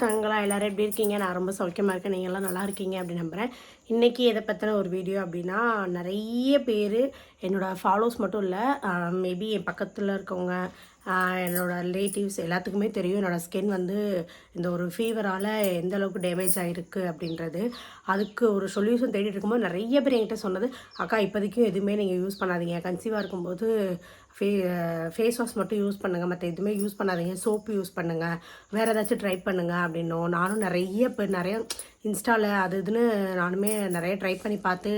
தங்களா எல்லோரும் எப்படி இருக்கீங்க? நான் ரொம்ப சௌக்கியமாக இருக்கேன். நீங்கள்லாம் நல்லா இருக்கீங்க அப்படின்னு நம்புகிறேன் இன்றைக்கி எதை பற்றின ஒரு வீடியோ அப்படின்னா நிறைய பேர் என்னோடய ஃபாலோஸ் மட்டும் இல்லை மேபி என் பக்கத்தில் இருக்கவங்க என்னோடய ரிலேட்டிவ்ஸ் எல்லாத்துக்குமே தெரியும். என்னோடய ஸ்கின் வந்து இந்த ஒரு ஃபீவரால் எந்த அளவுக்கு டேமேஜ் ஆகிருக்கு அப்படின்றது. அதுக்கு ஒரு சொல்யூஷன் தேடிட்டு இருக்கும்போது நிறைய பேர் என்கிட்ட சொன்னது அக்கா இப்போதைக்கும் எதுவுமே நீங்கள் யூஸ் பண்ணாதீங்க. கன்சீவாக இருக்கும்போது ஃபே ஃபேஸ் வாஷ் மட்டும் யூஸ் பண்ணுங்கள் மற்ற எதுவுமே யூஸ் பண்ணாதீங்க. சோப்பு யூஸ் பண்ணுங்கள் வேறு ஏதாச்சும் ட்ரை பண்ணுங்கள் அப்படின்னும். நானும் நிறைய பேர் நிறைய இன்ஸ்டாவில் அது இதுன்னு நானுமே நிறைய ட்ரை பண்ணி பார்த்து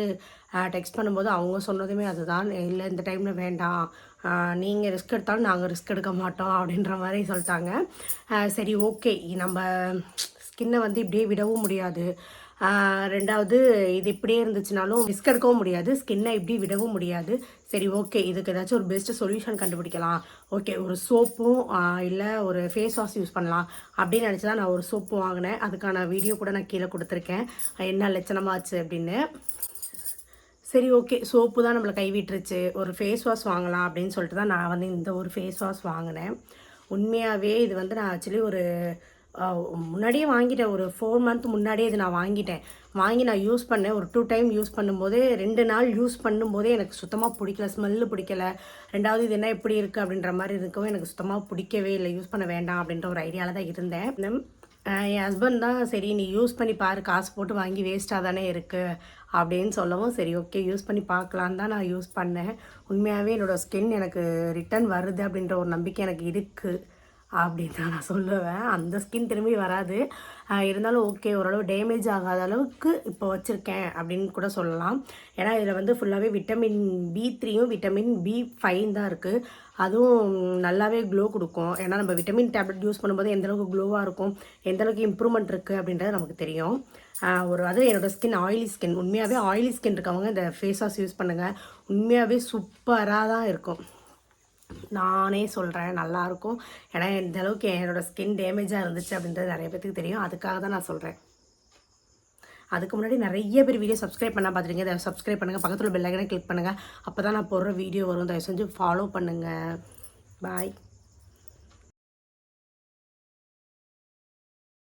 டெக்ஸ்ட் பண்ணும்போது அவங்க சொன்னதுமே அதுதான். இல்லை இந்த டைமில் வேண்டாம். நீங்கள் ரிஸ்க் எடுத்தாலும் நாங்கள் ரிஸ்க் எடுக்க மாட்டோம் அப்படின்ற மாதிரி சொல்லிட்டாங்க. சரி ஓகே நம்ம ஸ்கின்னை வந்து இப்படியே விடவும் முடியாது. ரெண்டாவது இது இப்படியே இருந்துச்சுனாலும் ரிஸ்க் எடுக்கவும் முடியாது. ஸ்கின்னை இப்படி விடவும் முடியாது. சரி ஓகே இதுக்கு ஏதாச்சும் ஒரு பெஸ்ட் சொல்யூஷன் கண்டுபிடிக்கலாம். ஓகே ஒரு சோப்பும் இல்லை ஒரு ஃபேஸ் வாஷ் யூஸ் பண்ணலாம். அப்படின்னு நினச்சி தான் நான் ஒரு சோப்பு வாங்கினேன். அதுக்கான வீடியோ கூட நான் கீழே கொடுத்துருக்கேன். என்ன லட்சணமாச்சு அப்படின்னு. சரி ஓகே சோப்பு தான் நம்மளை கைவிட்டுருச்சு. ஒரு ஃபேஸ் வாஷ் வாங்கலாம் அப்படின்னு சொல்லிட்டு தான் நான் வந்து இந்த ஒரு ஃபேஸ் வாஷ் வாங்கினேன். உண்மையாகவே இது வந்து நான் ஆக்சுவலி ஒரு முன்னாடியே வாங்கிட்டேன் ஒரு ஃபோர் மந்த் முன்னாடியே இது நான் வாங்கிட்டேன். வாங்கி நான் யூஸ் பண்ணேன். ஒரு டூ டைம் யூஸ் பண்ணும்போதே ரெண்டு நாள் யூஸ் பண்ணும்போதே எனக்கு சுத்தமாக பிடிக்கல. ஸ்மெல்லு பிடிக்கல. ரெண்டாவது இது என்ன எப்படி இருக்குது அப்படின்ற மாதிரி இருக்கவும் எனக்கு சுத்தமாக பிடிக்கவே இல்லை. யூஸ் பண்ண வேண்டாம் அப்படின்ற ஒரு ஐடியாவில் தான் இருந்தேன். என் ஹஸ்பண்ட் தான் சரி நீ யூஸ் பண்ணி பாரு. காசு போட்டு வாங்கி வேஸ்ட்டாக தானே இருக்குது அப்படின்னு சொல்லவும் சரி ஓகே யூஸ் பண்ணி பார்க்கலான்னு தான் நான் யூஸ் பண்ணேன். உண்மையாகவே என்னோடய ஸ்கின் எனக்கு ரிட்டர்ன் வருது அப்படின்ற ஒரு நம்பிக்கை எனக்கு இருக்குது அப்படின்னு தான் நான் சொல்லுவேன். அந்த ஸ்கின் திரும்பி வராது. இருந்தாலும் ஓகே ஓரளவு டேமேஜ் ஆகாத அளவுக்கு இப்போ வச்சுருக்கேன் அப்படின்னு கூட சொல்லலாம். ஏன்னா இதில் வந்து ஃபுல்லாகவே விட்டமின் பி த்ரீயும் விட்டமின் பி ஃபைவ் தான் இருக்குது அதுவும் நல்லாவே க்ளோ கொடுக்கும். ஏன்னா நம்ம விட்டமின் டேப்லெட் யூஸ் பண்ணும்போது எந்தளவுக்கு க்ளோவாக இருக்கும் எந்த அளவுக்கு இம்ப்ரூவ்மெண்ட் இருக்குது அப்படின்றது நமக்கு தெரியும். ஒரு அது என்னோடய ஸ்கின் ஆயிலி ஸ்கின் உண்மையாகவே ஆயிலி ஸ்கின் இருக்கவங்க இந்த ஃபேஸ் வாஷ் யூஸ் பண்ணுங்கள் உண்மையாகவே சூப்பராக தான் இருக்கும். நானே சொல்கிறேன் நல்லாயிருக்கும் ஏன்னா இந்த அளவுக்கு என்னோடய ஸ்கின் டேமேஜாக இருந்துச்சு அப்படின்றது நிறைய பேத்துக்கு தெரியும். அதுக்காக தான் நான் சொல்கிறேன் அதுக்கு முன்னாடி நிறைய பேர் வீடியோ சப்ஸ்கிரைப் பண்ணால் பார்த்துருங்க அதை சப்ஸ்கிரைப் பண்ணுங்கள் பக்கத்தில் பெல் ஐக்கனை கிளிக் பண்ணுங்கள் அப்போ தான் நான் போடுற வீடியோ வரும். தயவு செஞ்சு ஃபாலோ பண்ணுங்கள் பாய்